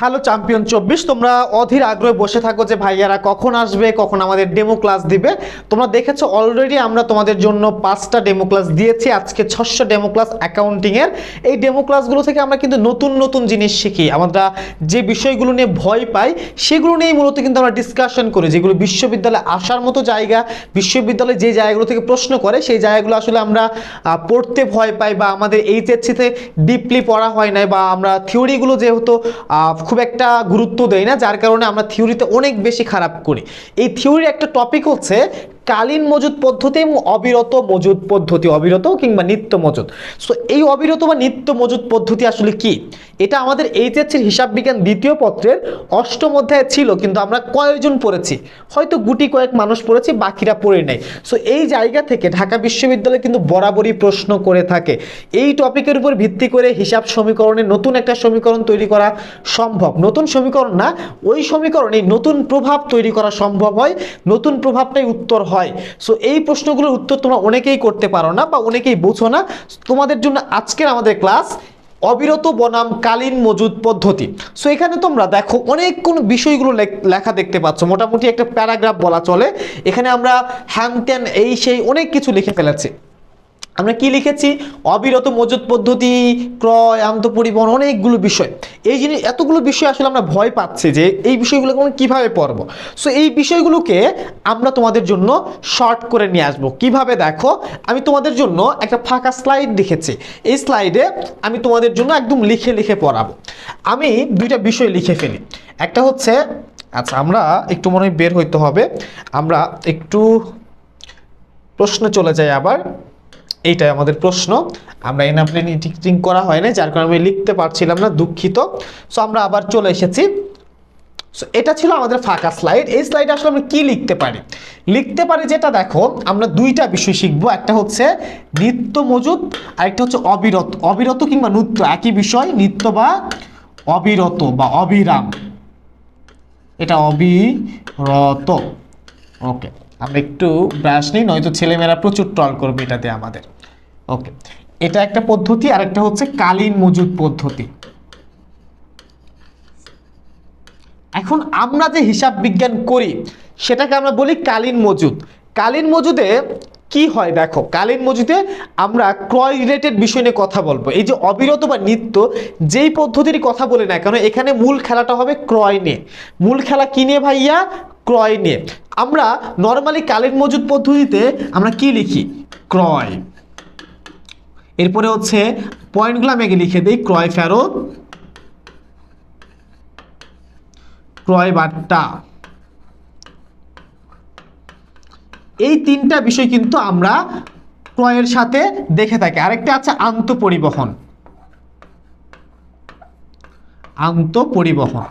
Hello champion চব্বিশ, তোমরা অধীর আগ্রহে বসে থাকো যে ভাইয়ারা কখন আসবে, কখন আমাদের ডেমো ক্লাস দিবে। তোমরা দেখেছ অলরেডি আমরা তোমাদের জন্য পাঁচটা ডেমো ক্লাস দিয়েছি। আজকে ছশো ডেমো ক্লাস অ্যাকাউন্টিংয়ের এই ডেমো ক্লাসগুলো থেকে আমরা কিন্তু নতুন নতুন জিনিস শিখি। আমরা যে বিষয়গুলো নিয়ে ভয় পাই, সেগুলো নিয়েই মূলত কিন্তু আমরা ডিসকাশন করি, যেগুলো বিশ্ববিদ্যালয়ে আসার মতো জায়গা, বিশ্ববিদ্যালয়ে যে জায়গাগুলো থেকে প্রশ্ন করে, সেই জায়গাগুলো আসলে আমরা পড়তে ভয় পাই বা আমাদের এইচএসসিতে ডিপলি পড়া হয় নাই বা আমরা থিওরিগুলো যেহেতু খুব একটা গুরুত্ব দেয় না, যার কারণে আমরা থিওরিতে অনেক বেশি খারাপ করি। এই থিওরির একটা টপিক হচ্ছে কালীন মজুদ পদ্ধতি এবং অবিরত মজুদ পদ্ধতি, অবিরত কিংবা নিত্য মজুদ। সো এই অবিরত বা নিত্য মজুদ পদ্ধতি আসলে কি? এটা আমাদের এইচএসসির হিসাব বিজ্ঞান দ্বিতীয় পত্রের অষ্টম অধ্যায়ে ছিল, কিন্তু আমরা কয়েকজন পড়েছি। হয়তো গুটি কয়েক মানুষ পড়েছি, বাকিরা পড়ে নাই। সো এই জায়গা থেকে ঢাকা বিশ্ববিদ্যালয় কিন্তু বরাবরই প্রশ্ন করে থাকে। এই টপিকের উপর ভিত্তি করে হিসাব সমীকরণে নতুন একটা সমীকরণ তৈরি করা সম্ভব। নতুন সমীকরণ না, ওই সমীকরণে নতুন প্রভাব তৈরি করা সম্ভব হয়। নতুন প্রভাবটাই উত্তর হয়। সো এই প্রশ্নগুলোর উত্তর তোমরা অনেকেই করতে পারো না বা অনেকেই বোঝো না। তোমাদের জন্য আজকের আমাদের ক্লাস অবিরত বনাম কালীন মজুদ পদ্ধতি। সো এখানে তোমরা দেখো অনেক কোন বিষয়গুলো লেখ- দেখতে পাচ্ছ। মোটামুটি একটা প্যারাগ্রাফ বলা চলে। এখানে আমরা হ্যান ত্যান এই সেই অনেক কিছু লিখে ফেলেছি। আমরা কি লিখেছি? অবিরত মজুদ পদ্ধতি, ক্রয়, আন্ত পরিবহন, অনেকগুলো বিষয়। এই জিনিস, এতগুলো বিষয় আসলে আমরা ভয় পাচ্ছি যে এই বিষয়গুলোকে আমরা কীভাবে পড়ব? সো এই বিষয়গুলোকে আমরা তোমাদের জন্য শর্ট করে নিয়ে আসব। কীভাবে দেখো? আমি তোমাদের জন্য একটা ফাঁকা স্লাইড লিখেছি এই স্লাইডে আমি তোমাদের জন্য একদম লিখে লিখে পড়াবো। আমি দুইটা বিষয় লিখে ফেলি। একটা হচ্ছে আচ্ছা আমরা একটু মনে বের হইতে হবে। আমরা একটু প্রশ্নে চলে যাই আবার। এইটাই আমাদের প্রশ্ন। আমরা এনাপ্লেন এডিটিং করা হয় না যার কারণে আমি লিখতে পারছিলাম না, দুঃখিত। সো আমরা আবার চলে এসেছি। সো এটা ছিল আমাদের ফাঁকা স্লাইড এই স্লাইডে আসলে আমরা কি লিখতে পারি? লিখতে পারি যেটা, দেখো, আমরা দুইটা বিষয় শিখব। একটা হচ্ছে নিত্য মজুদ আরেকটা হচ্ছে অবিরত। অবিরত কিংবা নৃত্য একই বিষয়, নিত্য বা অবিরত বা অবিরাম। এটা অবিরত। ওকে আমরা একটু ব্রাশ নিই, নয়তো ছেলেমেয়েরা প্রচুর ট্রল করবে এটাতে আমাদের। ওকে এটা একটা পদ্ধতি আর একটা হচ্ছে কালীন মজুদ পদ্ধতি। এখন আমরা যে হিসাব বিজ্ঞান করি, সেটাকে আমরা বলি কালীন মজুদ। কালীন মজুদে কি হয় দেখো, কালীন মজুদে আমরা ক্রয় রিলেটেড বিষয় নিয়ে কথা বলব। এই যে অবিরত বা নিত্য, যেই পদ্ধতির কথা বলি না কেন, এখানে মূল খেলাটা হবে ক্রয় নিয়ে। মূল খেলা কি নিয়ে ভাইয়া? ক্রয় নিয়ে। আমরা নর্মালি কালীন মজুদ পদ্ধতিতে আমরা কি লিখি? ক্রয়। এরপরে হচ্ছে পয়েন্টগুলো আমি আগে লিখে দিই। ক্রয় ফেরত, ক্রয় বার্তা। এই তিনটা বিষয় কিন্তু আমরা ক্রয়ের সাথে দেখে থাকি। আরেকটা আছে আন্ত পরিবহন আন্ত পরিবহন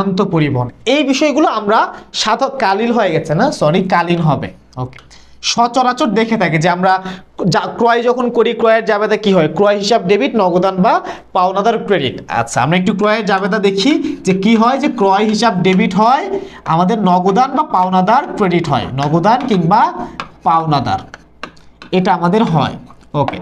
আন্ত পরিবহন এই বিষয়গুলো আমরা সাধক কালীন হয়ে গেছে না? সরি কালীন হবে। ওকে সচরাচর দেখে থাকি যে আমরা যা- ক্রয় যখন করি, ক্রয়ের জাবেদা কি হয়? ক্রয় হিসাব ডেবিট, নগদান বা পাওনাদার ক্রেডিট। আচ্ছা আমরা একটু ক্রয়ের জাবেদা দেখি যে কি হয়? যে ক্রয় হিসাব ডেবিট হয়, আমাদের নগদান বা পাওনাদার ক্রেডিট হয়। নগদান কিংবা পাওনাদার। এটা আমাদের হয়। ওকে।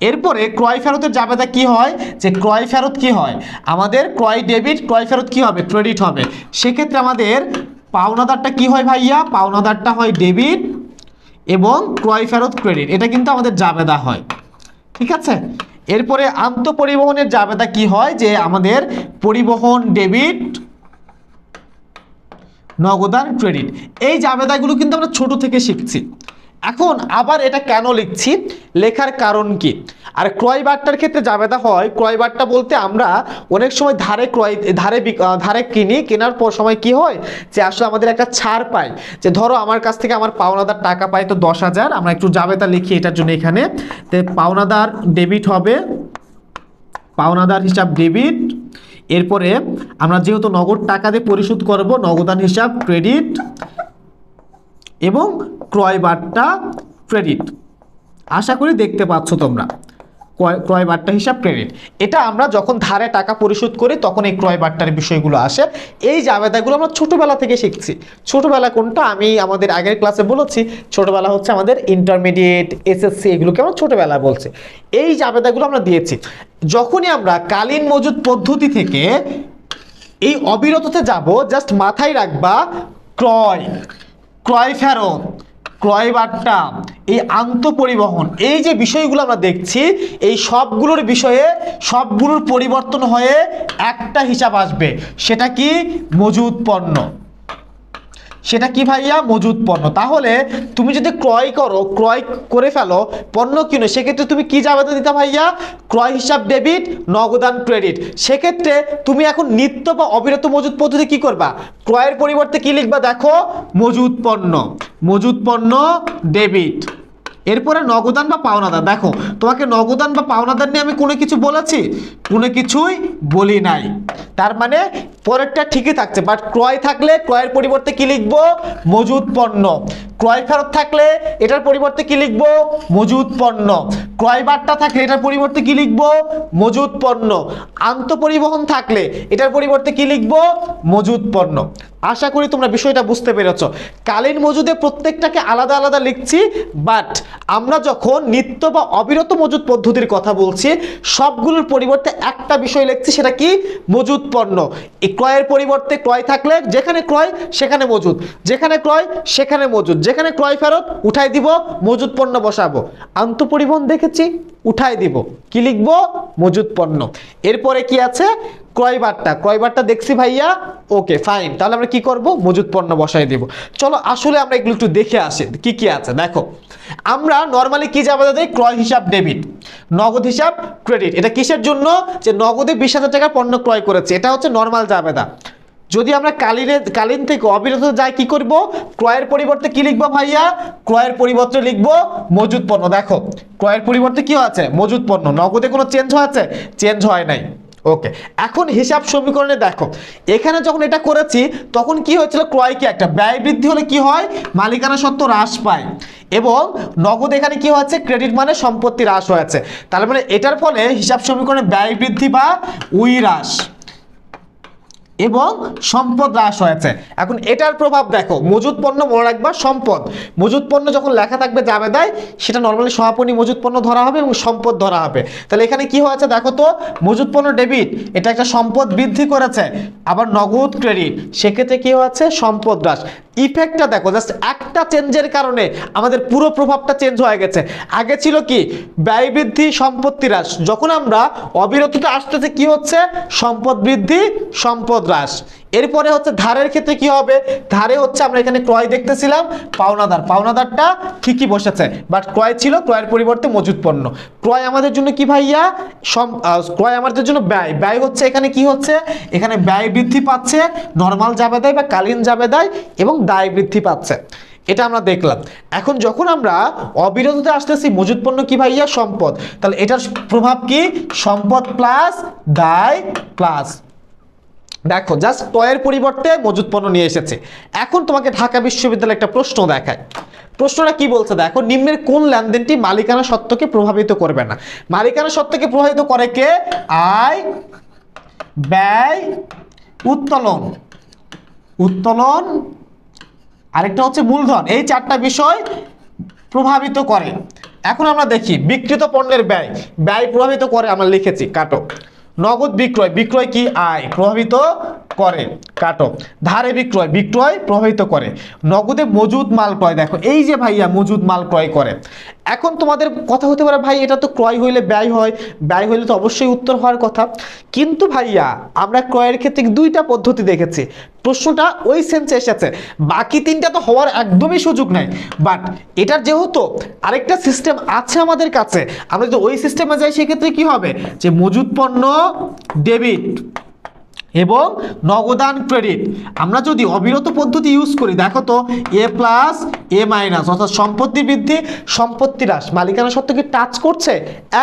এরপরে ক্রয় ফেরতের জাবেদা কি হয়? যে ক্রয় ফেরত কি হয়? আমাদের ক্রয় ডেবিট, ক্রয় ফেরত কি হবে? ক্রেডিট হবে। সেক্ষেত্রে আমাদের পাওনাদারটা কি হয় ভাইয়া? পাওনাদারটা হয় ডেবিট এবং ক্রয় ফেরত ক্রেডিট এটা কিন্তু আমাদের জাবেদা হয়। ঠিক আছে? এরপরে আন্ত পরিবহনের জাবেদা কি হয়? যে আমাদের পরিবহন ডেবিট নগদান ক্রেডিট এই জাবেদাগুলো কিন্তু আমরা ছোট থেকে শিখছি। এখন আবার এটা কেন লিখছি? লেখার কারণ কি? আর ক্রয় বার্তার ক্ষেত্রে জাবেদা হয় ক্রয় বার্তা বলতে আমরা অনেক সময় ধারে ক্রয়, ধারে ধারে কিনি, কেনার পর সময় কি হয়? যে আসলে আমাদের একটা ছাড় পাই। যে ধরো আমার কাছ থেকে আমার পাওনাদার টাকা পাই তো দশ হাজার, আমরা একটু জাবেদা লিখি এটার জন্য এখানে। তো পাওনাদার ডেবিট হবে, পাওনাদার হিসাব ডেবিট। এরপরে আমরা যেহেতু নগদ টাকা দিয়ে পরিশোধ করব, নগদান হিসাব ক্রেডিট। এবং ক্রয় বার্তা ক্রেডিট। আশা করি দেখতে পাচ্ছ তোমরা। ক্রয় ক্রয় হিসাব ক্রেডিট। এটা আমরা যখন ধারে টাকা পরিশোধ করি, তখন এই ক্রয় বার্তার বিষয়গুলো আসে। এই জাবেদাগুলো আমরা ছোটোবেলা থেকে শিখছি। ছোটোবেলা কোনটা? আমি আমাদের আগের ক্লাসে বলেছি, ছোটোবেলা হচ্ছে আমাদের ইন্টারমিডিয়েট এসএসসি এগুলোকে আমরা ছোটবেলা বলছি। এই জাবেদাগুলো আমরা দিয়েছি, যখনই আমরা কালীন মজুদ পদ্ধতি থেকে এই অবিরততে যাব জাস্ট মাথায় রাখবা ক্রয়। ক্রয় ফেরত, ক্রয় বার্তা, এই আন্তঃপরিবহন এই যে বিষয়গুলো আমরা দেখছি, এই সবগুলোর বিষয়ে সবগুলোর পরিবর্তন হয়ে একটা হিসাব আসবে, সেটা কি? মজুদ পণ্য। সেটা কি ভাইয়া? মজুদ পণ্য। তাহলে তুমি যদি ক্রয় করো, ক্রয় করে ফেলো, পণ্য কিনো, সেক্ষেত্রে তুমি কি যাবে দিতে ভাইয়া? ক্রয় হিসাব ডেবিট নগদান ক্রেডিট। সেক্ষেত্রে তুমি এখন নিত্য বা অবিরত মজুদ পদ্ধতি কি করবা? ক্রয়ের পরিবর্তে কি লিখবা? দেখো, মজুদ পণ্য। মজুদ পণ্য, ডেবিট। এরপরে নগদান বা পাওনাদার। দেখো, তোমাকে নগদান বা পাওনাদার নিয়ে আমি কোনো কিছু বলেছি? কোনো কিছুই বলি নাই। তার মানে পরেরটা ঠিকই থাকছে বাট ক্রয় থাকলে ক্রয়ের পরিবর্তে কি লিখব? মজুদ পণ্য। ক্রয় ফেরত থাকলে এটার পরিবর্তে কি লিখব? মজুদ পণ্য। ক্রয় বার্তা থাকলে এটার পরিবর্তে কি লিখব? মজুদ পণ্য। আন্তঃপরিবহন থাকলে এটার পরিবর্তে কি লিখব? মজুদ পণ্য। আশা করি তোমরা বিষয়টা বুঝতে পেরেছ। কালীন মজুদে প্রত্যেকটাকে আলাদা আলাদা লিখছি বাট আমরা যখন নিত্য বা অবিরত মজুদ পদ্ধতির কথা বলছি, সবগুলোর পরিবর্তে একটা বিষয় লিখছি, সেটা কি? মজুদ পণ্য। ক্রয়ের পরিবর্তে ক্রয় থাকলে যেখানে ক্রয়, সেখানে মজুদ যেখানে ক্রয়, সেখানে মজুদ যেখানে ক্রয় ফেরত, উঠাই দিব, মজুদ পণ্য বসাবো। আন্তঃপরিবহন দেখেছি, উঠাই দিব। কি লিখব? মজুদ পণ্য। এরপরে কি আছে? ক্রয় বার্তা ক্রয় বার্তা দেখছি ভাইয়া? Okay, fine. তাহলে আমরা কি করব? মজুদ পণ্য বসাই দিব। চলো, আসলে আমরা এগুলো একটু দেখে আসি, কি কি আছে। দেখো, আমরা নর্মালি কি যাবে দেয় ক্রয় হিসাব ডেবিট নগদ হিসাব ক্রেডিট এটা কিসের জন্য? যে নগদে বিশ হাজার টাকার পণ্য ক্রয় করেছে। এটা হচ্ছে নর্মাল জাবেদা যদি আমরা কালিনে, কালীন থেকে অবিরত যাই, কি করব? ক্রয়ের পরিবর্তে কি লিখব ভাইয়া? ক্রয়ের পরিবর্তে লিখব মজুদ পণ্য। দেখো, ক্রয়ের পরিবর্তে কি আছে? মজুদ পণ্য। নগদে কোনো চেঞ্জ হয়েছে? চেঞ্জ হয় নাই। ওকে এখন হিসাব সমীকরণে দেখো, এখানে যখন এটা করেছি, তখন কি হয়েছিল? ক্রয় কি একটা? ব্যয় বৃদ্ধি হলে কি হয়? মালিকানা সত্ত্ব হ্রাস পায়। এবং নগদ এখানে কি হয়েছে? ক্রেডিট মানে সম্পত্তি হ্রাস হয়েছে। তার মানে এটার ফলে হিসাব সমীকরণে ব্যয় বৃদ্ধি বা উই হ্রাস। এবং সম্পদ হ্রাস হয়েছে। এখন এটার প্রভাব দেখো মজুদ পণ্য মনে রাখবা, সম্পদ। মজুদ পণ্য যখন লেখা থাকবে, যাবে দেয়, সেটা নর্মালি সমাপনী মজুদ পণ্য ধরা হবে এবং সম্পদ ধরা হবে। তাহলে এখানে কি হয়েছে দেখো তো মজুদ পণ্য ডেবিট এটা একটা সম্পদ বৃদ্ধি করেছে, আবার নগদ ক্রেডিট সেক্ষেত্রে কি হয়েছে? সম্পদ হ্রাস। ইফেক্টটা দেখো জাস্ট একটা চেঞ্জের কারণে আমাদের পুরো প্রভাবটা চেঞ্জ হয়ে গেছে। আগে ছিল কি, ব্যয় বৃদ্ধি, সম্পত্তি হ্রাস। যখন আমরা অবিরততে আসতেছে, কি হচ্ছে? সম্পদ বৃদ্ধি, সম্পদ হ্রাস এরপরে হচ্ছে ধারের ক্ষেত্রে কি হবে? ধারে হচ্ছে আমরা এখানে ক্রয় দেখতেছিলাম। পাওনাদার। পাওনাদারটা ঠিকই বসেছে। বাট ক্রয় ছিল, ক্রয়ের পরিবর্তে মজুদ পণ্য। ক্রয় আমাদের জন্য কি ভাইয়া? সম- ক্রয় আমাদের জন্য ব্যয়। ব্যয় হচ্ছে এখানে কি হচ্ছে? এখানে ব্যয় বৃদ্ধি পাচ্ছে নর্মাল জাবেদায় বা কালীন জাবেদায় এবং দায় বৃদ্ধি পাচ্ছে। এটা আমরা দেখলাম। এখন যখন আমরা অবিরততে আসতেছি মজুদ পণ্য কি ভাইয়া? সম্পদ। তাহলে এটার প্রভাব কি? সম্পদ প্লাস দায় প্লাস দেখো জাস্ট ক্রয়ের পরিবর্তে মজুদ পণ্য নিয়ে এসেছে। এখন তোমাকে ঢাকা বিশ্ববিদ্যালয়ে একটা প্রশ্ন দেখায়। প্রশ্নটা কি বলছে? দেখো, নিম্নের কোন লেনদেনটি মালিকানা সত্ত্বকে প্রভাবিত করবে না? মালিকানা সত্ত্বকে প্রভাবিত করে কে? আয়, ব্যয়, উত্তোলন। উত্তোলন, আরেকটা হচ্ছে মূলধন। এই চারটা বিষয় প্রভাবিত করে। এখন আমরা দেখি, বিক্রিত পণ্যের ব্যয়। ব্যয় প্রভাবিত করে আমরা লিখেছি কাটো নগদ বিক্রয় বিক্রয় কি আয়? প্রভাবিত করে। কাটো। ধারে বিক্রয় বিক্রয় প্রভাবিত করে। নগদে মজুদ মাল ক্রয়। দেখো, এই যে ভাইয়া মজুদ মাল ক্রয় করে এখন তোমাদের কথা হতে পারে, ভাই, এটা তো ক্রয় হইলে ব্যয় হয়। ব্যয় হইলে তো অবশ্যই উত্তর হওয়ার কথা। কিন্তু ভাইয়া, আমরা ক্রয়ের ক্ষেত্রে দুইটা পদ্ধতি দেখেছি? প্রশ্নটা ওই সেন্সে এসেছে। বাকি তিনটা তো হওয়ার একদমই সুযোগ নাই। বাট এটার যেহেতু আরেকটা সিস্টেম আছে আমাদের কাছে, আমরা যদি ওই সিস্টেমে যাই, সেক্ষেত্রে কি হবে? যে মজুদ পণ্য ডেবিট এবং নগদান ক্রেডিট আমরা যদি অবিরত পদ্ধতি ইউজ করি, দেখো তো এ প্লাস এ মাইনাস অর্থাৎ সম্পত্তি বৃদ্ধি সম্পত্তি হ্রাস। মালিকানা সত্ত্ব কি টাচ করছে?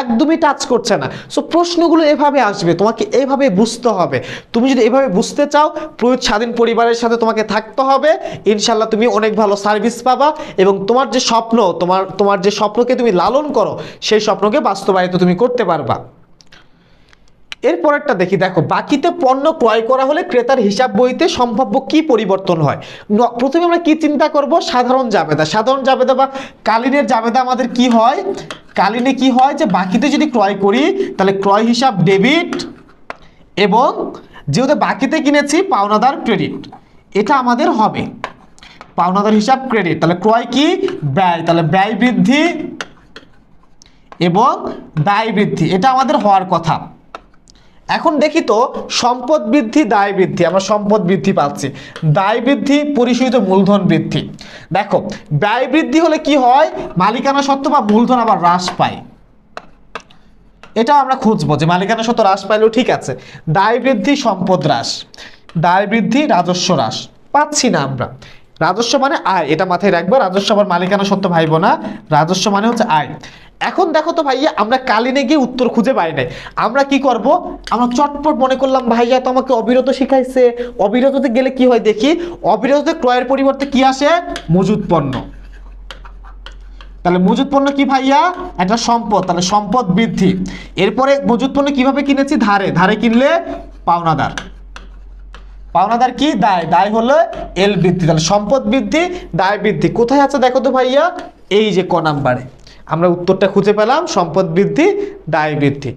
একদমই টাচ করছে না। সো প্রশ্নগুলো এভাবে আসবে, তোমাকে এভাবে বুঝতে হবে। তুমি যদি এভাবে বুঝতে চাও, প্রয়োগ স্বাধীন পরিবারের সাথে তোমাকে থাকতে হবে। ইনশাল্লাহ তুমি অনেক ভালো সার্ভিস পাবা এবং তোমার যে স্বপ্ন, তোমার তোমার যে স্বপ্নকে তুমি লালন করো, সেই স্বপ্নকে বাস্তবায়িত তুমি করতে পারবা। এরপরেরটা দেখি, দেখো, বাকিতে পণ্য ক্রয় করা হলে ক্রেতার হিসাব বইতে সম্ভাব্য কি পরিবর্তন হয়? প্রথমে আমরা কি চিন্তা করব? সাধারণ জাবেদা। সাধারণ জাবেদা বা কালীনের জাবেদা আমাদের কি হয়? কালীনে কি হয় যে, বাকিতে যদি ক্রয় করি, তাহলে ক্রয় হিসাব ডেবিট এবং যেহেতু বাকিতে কিনেছি, পাওনাদার ক্রেডিট। এটা আমাদের হবে। পাওনাদার হিসাব ক্রেডিট। তাহলে ক্রয় কি? ব্যয়। তাহলে ব্যয় বৃদ্ধি এবং ব্যয় বৃদ্ধি। এটা আমাদের হওয়ার কথা। এখন দেখি তো সম্পদ বৃদ্ধি, দায় বৃদ্ধি, আমরা সম্পদ বৃদ্ধি পাচ্ছি। দায় বৃদ্ধি, পরিশোধিত মূলধন বৃদ্ধি। দেখো, ব্যয় বৃদ্ধি হলে কি হয়? মালিকানা সত্ত্ব বা মূলধন আবার হ্রাস পায়। এটাও আমরা খুঁজবো যে মালিকানা সত্ত্ব হ্রাস পাইলেও ঠিক আছে। দায় বৃদ্ধি, সম্পদ হ্রাস। দায় বৃদ্ধি, রাজস্ব হ্রাস। পাচ্ছি না আমরা। রাজস্ব মানে আয়, এটা মাথায় রাখব। রাজস্ব আবার মালিকানা সত্ত্ব ভাইবো না। রাজস্ব মানে হচ্ছে আয়। এখন দেখো তো ভাইয়া, আমরা কালিনে গিয়ে উত্তর খুঁজে পাই নাই। আমরা কি করব? আমরা চটপট মনে করলাম, ভাইয়া, তো আমাকে অবিরত শিখাইছে। অবিরততে গেলে কি হয় দেখি? অবিরততে ক্রয়ের পরিবর্তে কি আসে? মজুদ পণ্য। তাহলে মজুদ পণ্য কি, ভাইয়া? একটা সম্পদ। তাহলে সম্পদ বৃদ্ধি। এরপরে মজুদ পণ্য কীভাবে কিনেছি? ধারে। ধারে কিনলে পাওনাদার। পাওনাদার কি? দায়। দায় হলো এল বৃদ্ধি। তাহলে সম্পদ বৃদ্ধি, দায় বৃদ্ধি। কোথায় আছে দেখো তো ভাইয়া? এই যে ক নাম্বারে। আমরা উত্তরটা খুঁজে পেলাম, সম্পদ বৃদ্ধি, দায় বৃদ্ধি।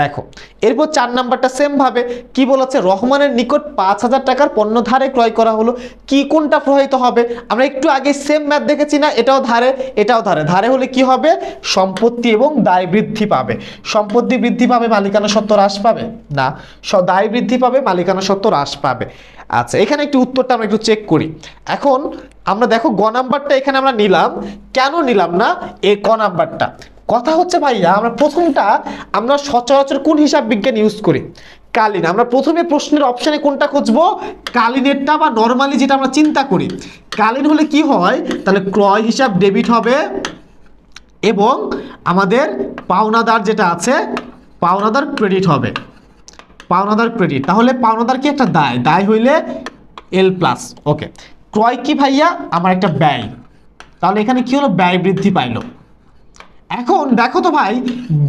দেখো, এরপর চার নাম্বারটা সেম ভাবে, কি বলেছে? রহমানের নিকট পাঁচ হাজার টাকার পণ্য ধারে ক্রয় করা হলো। কি কোনটা প্রভাবিত হবে? আমরা একটু আগে সেম ম্যাথ দেখেছি না? এটাও ধারে এটাও ধারে। ধারে হলে কি হবে? সম্পত্তি এবং দায় বৃদ্ধি পাবে। সম্পত্তি বৃদ্ধি পাবে, মালিকানা সত্ত্ব হ্রাস পাবে? না দায় বৃদ্ধি পাবে, মালিকানা সত্ত্ব হ্রাস পাবে। আচ্ছা এখানে একটু উত্তরটা আমরা একটু চেক করি। এখন আমরা দেখো, গ নাম্বারটা এখানে আমরা নিলাম। কেন নিলাম না? এ, ক নাম্বারটা। কথা হচ্ছে ভাইয়া, আমরা প্রথমটা, আমরা সচরাচর কোন হিসাব বিজ্ঞান ইউজ করি? কালীন। আমরা প্রথমে প্রশ্নের অপশানে কোনটা খুঁজবো? কালীনেরটা বা নর্মালি যেটা আমরা চিন্তা করি। কালীন হলে কি হয়? তাহলে ক্রয় হিসাব ডেবিট হবে এবং আমাদের পাওনাদার যেটা আছে, পাওনাদার ক্রেডিট হবে। পাওনাদার ক্রেডিট তাহলে পাওনাদার কি একটা দায়? দায় হইলে এল প্লাস ওকে ক্রয় কি ভাইয়া? আমার একটা ব্যয়। তাহলে এখানে কি হলো? ব্যয় বৃদ্ধি পাইলো। এখন দেখো তো ভাই,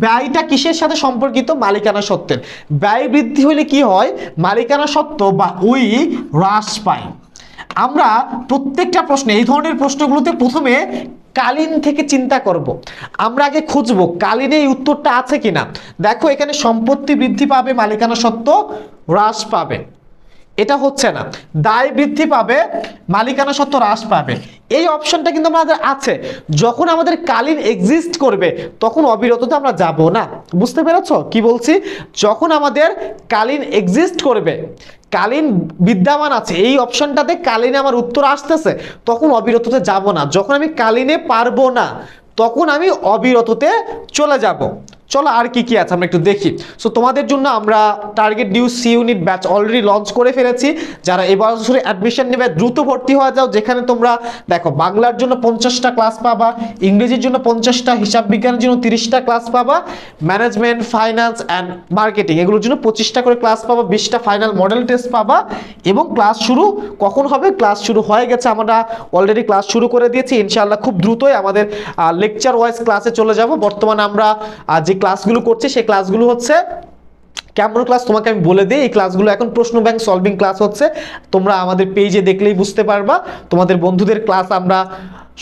ব্যয়টা কিসের সাথে সম্পর্কিত? মালিকানা সত্ত্বের ব্যয় বৃদ্ধি হলে কি হয়? মালিকানা সত্ত্ব বা ওই হ্রাস পায়। আমরা প্রত্যেকটা প্রশ্নে, এই ধরনের প্রশ্নগুলোতে প্রথমে কালীন থেকে চিন্তা করব। আমরা আগে খুঁজবো, কালীনে এই উত্তরটা আছে কিনা। দেখো, এখানে সম্পত্তি বৃদ্ধি পাবে, মালিকানা সত্ত্ব হ্রাস পাবে। এটা হচ্ছে না। দায় বৃদ্ধি পাবে, মালিকানা সত্ত্ব হ্রাস পাবে। এই অপশনটা কিন্তু আমাদের আছে। যখন আমাদের কালীন এক্সিস্ট করবে, তখন অবিরততে আমরা যাব না। বুঝতে পেরেছ? কি বলছি? যখন আমাদের কালীন এক্সিস্ট করবে, কালীন বিদ্যমান আছে, এই অপশনটাতে কালীনে আমার উত্তর আসতেছে, তখন অবিরততে যাব না। যখন আমি কালীনে পারব না, তখন আমি অবিরততে চলে যাব। চলো আর কি কি আছে, আমরা একটু দেখি। সো তোমাদের জন্য আমরা target new C unit batch already launch করে ফেলেছি। যারা এই বছরে অ্যাডমিশন নেবে, দ্রুত ভর্তি হওয়া যাও। যেখানে তোমরা, দেখো, বাংলার জন্য পঞ্চাশটা ক্লাস পাবা, ইংরেজির জন্য পঞ্চাশটা, হিসাব বিজ্ঞানের জন্য তিরিশটা ক্লাস পাবা ম্যানেজমেন্ট ফাইন্যান্স অ্যান্ড মার্কেটিং এগুলোর জন্য পঁচিশটা করে ক্লাস পাবা, বিশটা ফাইনাল মডেল টেস্ট পাবা এবং ক্লাস শুরু কখন হবে? ক্লাস শুরু হয়ে গেছে। আমরা অলরেডি ক্লাস শুরু করে দিয়েছি। ইনশাআল্লাহ খুব দ্রুতই আমাদের লেকচার ওয়াইজ ক্লাসে চলে যাব। বর্তমানে আমরা যে ক্লাসগুলো করছি, সেই ক্লাসগুলো হচ্ছে কেমন ক্লাস তোমাকে আমি বলে দিই, এই ক্লাসগুলো এখন প্রশ্ন ব্যাংক সলভিং ক্লাস হচ্ছে। তোমরা আমাদের পেজে দেখলেই বুঝতে পারবা। তোমাদের বন্ধুদের ক্লাস আমরা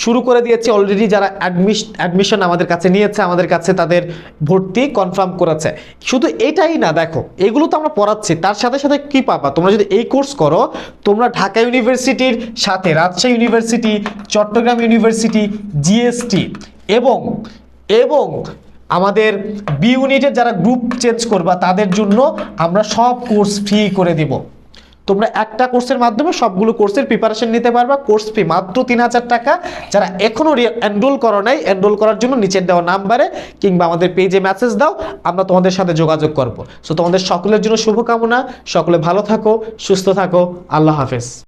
শুরু করে দিয়েছি অলরেডি যারা অ্যাডমিশ অ্যাডমিশন আমাদের কাছে নিয়েছে, আমাদের কাছে তাদের ভর্তি কনফার্ম করেছে। শুধু এটাই না, দেখো, এগুলো তো আমরা পড়াচ্ছি। তার সাথে সাথে কি পাবা? তোমরা যদি এই কোর্স করো, তোমরা ঢাকা ইউনিভার্সিটির সাথে Rajshahi university Chittagong university GST এবং এবং আমাদের বি ইউনিটের যারা গ্রুপ চেঞ্জ করবা, তাদের জন্য আমরা সব কোর্স ফ্রি করে দিব। তোমরা একটা কোর্সের মাধ্যমে সবগুলো কোর্সের প্রিপারেশন নিতে পারবা। কোর্স ফি মাত্র তিন হাজার টাকা। যারা এখনও এনরোল করো নাই এনরোল করার জন্য নিচের দেওয়া নাম্বারে কিংবা আমাদের পেজে মেসেজ দাও, আমরা তোমাদের সাথে যোগাযোগ করব। সো তোমাদের সকলের জন্য শুভকামনা। সকলে ভালো থাকো, সুস্থ থাকো। আল্লাহ হাফেজ।